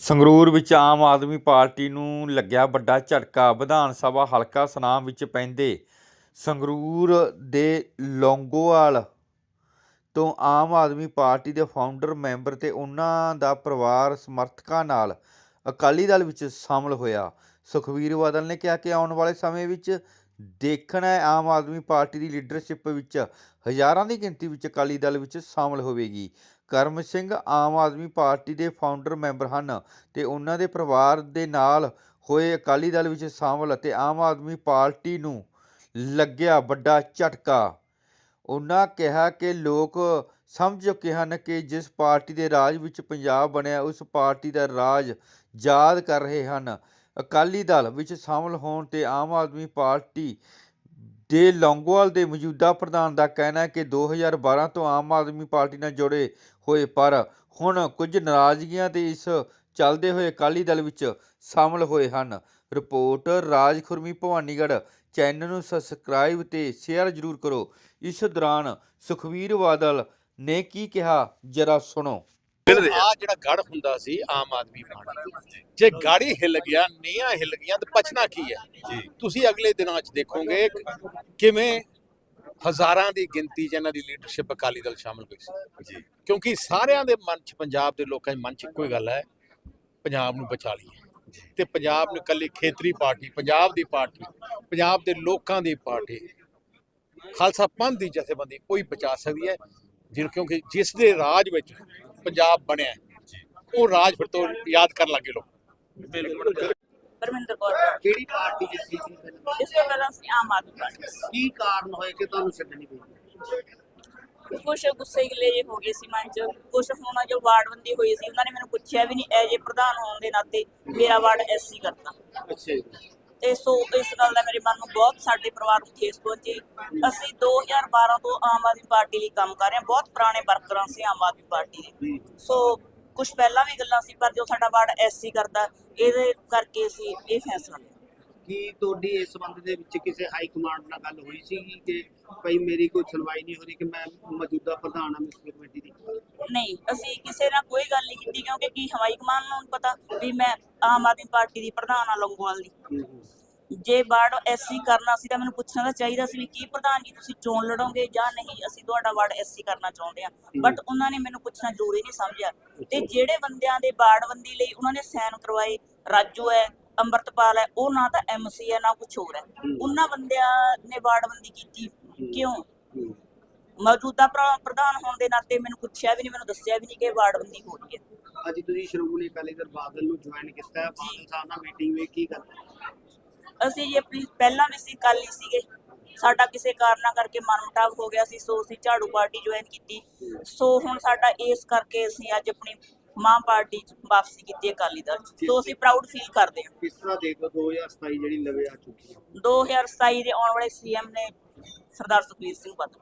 ਸੰਗਰੂਰ ਵਿੱਚ ਆਮ ਆਦਮੀ ਪਾਰਟੀ ਨੂੰ ਲੱਗਿਆ ਵੱਡਾ ਝਟਕਾ। ਵਿਧਾਨ ਸਭਾ ਹਲਕਾ ਸੁਨਾਮ ਵਿੱਚ ਪੈਂਦੇ ਸੰਗਰੂਰ ਦੇ ਲੌਂਗੋਵਾਲ ਤੋਂ ਆਮ ਆਦਮੀ ਪਾਰਟੀ ਦੇ ਫਾਊਂਡਰ, ਮੈਂਬਰ ਤੇ ਉਹਨਾਂ ਦਾ ਪਰਿਵਾਰ ਸਮਰਥਕਾਂ ਨਾਲ ਅਕਾਲੀ ਦਲ ਵਿੱਚ ਸ਼ਾਮਲ ਹੋਇਆ। ਸੁਖਬੀਰ ਬਾਦਲ ਨੇ ਕਿਹਾ ਕਿ ਆਉਣ ਵਾਲੇ ਸਮੇਂ ਵਿੱਚ ਦੇਖਣਾ ਹੈ, ਆਮ ਆਦਮੀ ਪਾਰਟੀ ਦੀ ਲੀਡਰਸ਼ਿਪ ਵਿੱਚ ਹਜ਼ਾਰਾਂ ਦੀ ਗਿਣਤੀ ਵਿੱਚ ਅਕਾਲੀ ਦਲ ਵਿੱਚ ਸ਼ਾਮਲ ਹੋਵੇਗੀ। ਕਰਮ ਸਿੰਘ ਆਮ ਆਦਮੀ ਪਾਰਟੀ ਦੇ ਫਾਊਂਡਰ ਮੈਂਬਰ ਹਨ ਤੇ ਉਹਨਾਂ ਦੇ ਪਰਿਵਾਰ ਦੇ ਨਾਲ ਹੋਏ ਅਕਾਲੀ ਦਲ ਵਿੱਚ ਸ਼ਾਮਲ ਅਤੇ ਆਮ ਆਦਮੀ ਪਾਰਟੀ ਨੂੰ ਲੱਗਿਆ ਵੱਡਾ ਝਟਕਾ। ਉਹਨਾਂ ਕਿਹਾ ਕਿ ਲੋਕ ਸਮਝ ਚੁੱਕੇ ਹਨ ਕਿ ਜਿਸ ਪਾਰਟੀ ਦੇ ਰਾਜ ਵਿੱਚ ਪੰਜਾਬ ਬਣਿਆ, ਉਸ ਪਾਰਟੀ ਦਾ ਰਾਜ ਯਾਦ ਕਰ ਰਹੇ ਹਨ। ਅਕਾਲੀ ਦਲ ਵਿੱਚ ਸ਼ਾਮਲ ਹੋਣ ਤੇ ਆਮ ਆਦਮੀ ਪਾਰਟੀ ਦੇ ਲੌਂਗੋਵਾਲ ਦੇ ਮੌਜੂਦਾ ਪ੍ਰਧਾਨ ਦਾ ਕਹਿਣਾ ਹੈ ਕਿ 2012 ਤੋਂ ਆਮ ਆਦਮੀ ਪਾਰਟੀ ਨਾਲ ਜੁੜੇ ਹੋਏ ਪਰ ਹੁਣ ਕੁਝ ਨਾਰਾਜ਼ਗੀਆਂ ਤੇ ਇਸ ਚੱਲਦੇ ਹੋਏ ਅਕਾਲੀ ਦਲ ਵਿੱਚ ਸ਼ਾਮਲ ਹੋਏ ਹਨ। ਰਿਪੋਰਟ ਰਾਜ ਖੁਰਮੀ ਭਵਾਨੀਗੜ੍ਹ ਚੈਨਲ ਨੂੰ ਸਬਸਕ੍ਰਾਈਬ ਤੇ ਸ਼ੇਅਰ ਜ਼ਰੂਰ ਕਰੋ। ਇਸ ਦੌਰਾਨ ਸੁਖਵੀਰ ਬਾਦਲ ਨੇ ਕੀ ਕਿਹਾ ਜਰਾ ਸੁਣੋ। ਆ ਜਿਹੜਾ ਗੜ ਹੁੰਦਾ ਸੀ ਆਮ ਆਦਮੀ ਪਾਰਟੀ ਜੇ ਗਾੜੀ ਹਿੱਲ ਗਿਆ ਨੀਆਂ ਹਿੱਲ ਗਈਆਂ ਤਾਂ ਬਚਣਾ ਕੀ ਹੈ? ਤੁਸੀਂ ਅਗਲੇ ਦਿਨਾਂ 'ਚ ਦੇਖੋਗੇ ਕਿਵੇਂ ਹਜ਼ਾਰਾਂ ਦੀ ਗਿਣਤੀ 'ਚ ਇਹਨਾਂ ਦੀ ਲੀਡਰਸ਼ਿਪ ਅਕਾਲੀ ਦਲ ਸ਼ਾਮਲ ਹੋਈ ਸੀ। ਜੀ। ਕਿਉਂਕਿ ਸਾਰਿਆਂ ਦੇ ਮਨ 'ਚ ਪੰਜਾਬ ਦੇ ਲੋਕਾਂ ਦੇ ਮਨ 'ਚ ਇੱਕੋ ਹੀ ਗੱਲ ਹੈ ਪੰਜਾਬ ਨੂੰ ਬਚਾ ਲਈਏ। ਤੇ ਪੰਜਾਬ ਨੂੰ ਇਕੱਲੀ ਖੇਤਰੀ ਪਾਰਟੀ ਪੰਜਾਬ ਦੀ ਪਾਰਟੀ ਪੰਜਾਬ ਦੇ ਲੋਕਾਂ ਦੀ ਪਾਰਟੀ ਖਾਲਸਾ ਪੰਥ ਦੀ ਜਥੇਬੰਦੀ ਕੋਈ ਬਚਾ ਸਕਦੀ ਹੈ ਜਿਨ ਕਿਉਂਕਿ ਜਿਸ ਦੇ ਰਾਜ ਵਿੱਚ ਪੰਜਾਬ ਬਣਿਆ ਹੈ, ਉਹ ਰਾਜ ਫਿਰ ਤੋਂ ਯਾਦ ਕਰਨ ਲੱਗੇ ਲੋਕ। ਪਰਮਿੰਦਰ ਕੌਰ ਕਿਹੜੀ ਪਾਰਟੀ ਚ ਸੀ? ਇਸ ਤੋਂ ਪਹਿਲਾਂ ਅਸੀਂ ਆਮ ਆਦਮੀ ਪਾਰਟੀ ਕੀ ਕਾਰਨ ਹੋਏ ਕਿ ਤੁਹਾਨੂੰ ਛੱਡਣੀ ਪਈ? ਕੁਛ ਗੁੱਸੇ ਗਿਲੇ ਜੇ ਹੋ ਗਏ ਸੀ ਮਨ ਚ। ਕੁਛ ਹੁਣ ਜੋ ਵਾਰਡਬੰਦੀ ਹੋਈ ਸੀ ਉਹਨਾਂ ਨੇ ਮੈਨੂੰ ਪੁੱਛਿਆ ਵੀ ਨਹੀਂ ਐਜੇ ਪ੍ਰਧਾਨ ਹੋਣ ਦੇ ਨਾਤੇ ਮੇਰਾ ਵਾਰਡ ਐਸਸੀ ਕਰਤਾ। ਅੱਛਾ ਜੀ। ਤੇ ਸੋ ਇਸ ਗੱਲ ਦਾ ਮੇਰੇ ਮਨ ਨੂੰ ਬਹੁਤ ਸਾਡੇ ਪਰਿਵਾਰ ਨੂੰ ਠੇਸ ਪਹੁੰਚੀ। ਅਸੀਂ 2012 ਤੋਂ ਆਮ ਆਦਮੀ ਪਾਰਟੀ ਲਈ ਕੰਮ ਕਰ ਰਹੇ ਹਾਂ। ਬਹੁਤ ਪੁਰਾਣੇ ਵਰਕਰਾਂ ਸੀ ਆਮ ਆਦਮੀ ਪਾਰਟੀ ਦੇ। ਸੋ ਕੁਝ ਪਹਿਲਾਂ ਵੀ ਗੱਲਾਂ ਸੀ, ਪਰ ਜੋ ਸਾਡਾ ਵਾਰਡ ਐਸਸੀ ਕਰਦਾ, ਇਹਦੇ ਕਰਕੇ ਅਸੀਂ ਇਹ ਫੈਸਲਾ ਲਿਆ। ਕੀ ਤੁਹਾਡੀ ਇਸ ਸੰਬੰਧ ਦੇ ਵਿੱਚ ਕਿਸੇ ਹਾਈ ਕਮਾਂਡ ਨਾਲ ਗੱਲ ਹੋਈ ਸੀ ਕਿ ਭਈ ਮੇਰੀ ਕੋਈ ਸੁਣਵਾਈ ਨਹੀਂ ਹੋ ਰਹੀ, ਕਿ ਮੈਂ ਮੌਜੂਦਾ ਪ੍ਰਧਾਨ ਹਾਂ ਮਿਊਨਿਸਪਲ ਨਹੀਂ ਅਸੀਂ ਕਿਸੇ ਨਾਲ ਕੋਈ ਗੱਲ ਨਹੀਂ ਕੀਤੀ ਕਿਉਂਕਿ ਕੀ ਹਵਾਈ ਕਮਾਨ ਨੂੰ ਪਤਾ ਵੀ ਮੈਂ ਆਮ ਆਦਮੀ ਪਾਰਟੀ ਦੀ ਪ੍ਰਧਾਨ ਆ ਲੰਗੋਵਾਲ ਦੀ। ਜੇ ਵਾਰਡ ਐਸਸੀ ਕਰਨਾ ਸੀ ਤਾਂ ਮੈਨੂੰ ਪੁੱਛਣਾ ਤਾਂ ਚਾਹੀਦਾ ਸੀ ਵੀ ਕੀ ਪ੍ਰਧਾਨ ਜੀ ਤੁਸੀਂ ਚੋਣ ਲੜੋਗੇ ਜਾਂ ਨਹੀਂ ਅਸੀਂ ਤੁਹਾਡਾ ਵਾਰਡ ਐਸਸੀ ਕਰਨਾ ਚਾਹੁੰਦੇ ਹਾਂ। ਬਟ ਉਹਨਾਂ ਨੇ ਮੈਨੂੰ ਪੁੱਛਣਾ ਜ਼ਰੂਰੀ ਨਹੀਂ ਸਮਝਿਆ। ਤੇ ਜਿਹੜੇ ਬੰਦਿਆਂ ਦੇ ਵਾਰਡਬੰਦੀ ਲਈ ਉਹਨਾਂ ਨੇ ਸਾਈਨ ਕਰਵਾਏ ਰਾਜੂ ਹੈ ਅੰਮ੍ਰਿਤਪਾਲ ਹੈ ਉਹ ਨਾ ਤਾਂ ਐਮਸੀ ਹੈ ਨਾ ਕੁਝ ਹੋਰ ਹੈ। ਉਹਨਾਂ ਬੰਦਿਆਂ ਨੇ ਵਾਰਡਬੰਦੀ ਕੀਤੀ। ਕਿਉਂ। ਮੌਜੂਦਾ ਪ੍ਰ- ਪ੍ਰਧਾਨ ਹੋਣ ਦੇ ਨਾਤੇ ਮੈਨੂੰ ਪੁੱਛਿਆ ਵੀ ਨਹੀਂ ਮੈਨੂੰ ਦੱਸਿਆ ਵੀ ਨਹੀਂ ਕਿ ਵਾਰਡਬੰਦੀ ਹੋ ਰਹੀ ਹੈ। ਅੱਜ ਤੁਸੀਂ ਸ਼੍ਰੋਮਣੀ ਅਕਾਲੀ ਦਲ ਬਾਦਲ ਨੂੰ ਜੁਆਇਨ ਕੀਤਾ ਹੈ। ਬਾਦਲ ਸਾਹਿਬ ਨਾਲ ਮੀਟਿੰਗ ਹੋਈ ਕੀ ਗੱਲ ਅਸੀਂ ਜੀ ਆਪਣੀ ਪਹਿਲਾਂ ਵੀ ਸੀ ਕਾਲੀ ਸੀਗੇ। ਸਾਡਾ ਕਿਸੇ ਕਾਰਨਾਂ ਕਰਕੇ ਮਨਮਟਾਵ ਹੋ ਗਿਆ ਸੀ ਸੋ ਅਸੀਂ ਝਾੜੂ ਪਾਰਟੀ ਜੁਆਇਨ ਕੀਤੀ। ਸੋ ਹੁਣ ਸਾਡਾ ਇਸ ਕਰਕੇ ਅਸੀਂ ਅੱਜ ਆਪਣੀ ਮਾਂ ਪਾਰਟੀ ਚ ਵਾਪਸੀ ਕੀਤੀ ਅਕਾਲੀ ਦਲ ਚ। ਸੋ ਅਸੀਂ ਪ੍ਰਾਊਡ ਫੀਲ ਕਰਦੇ ਹਾਂ। ਕਿਸ ਤਰ੍ਹਾਂ ਦੇਖੋ 2027 ਜਿਹੜੀ ਲਵੇ ਆ ਚੁੱਕੀ ਹੈ? 2027 ਦੇ ਆਉਣ ਵਾਲੇ ਸੀਐਮ ਨੇ ਸਰਦਾਰ ਸੁਖਬੀਰ ਸਿੰਘ ਬਾਦਲ।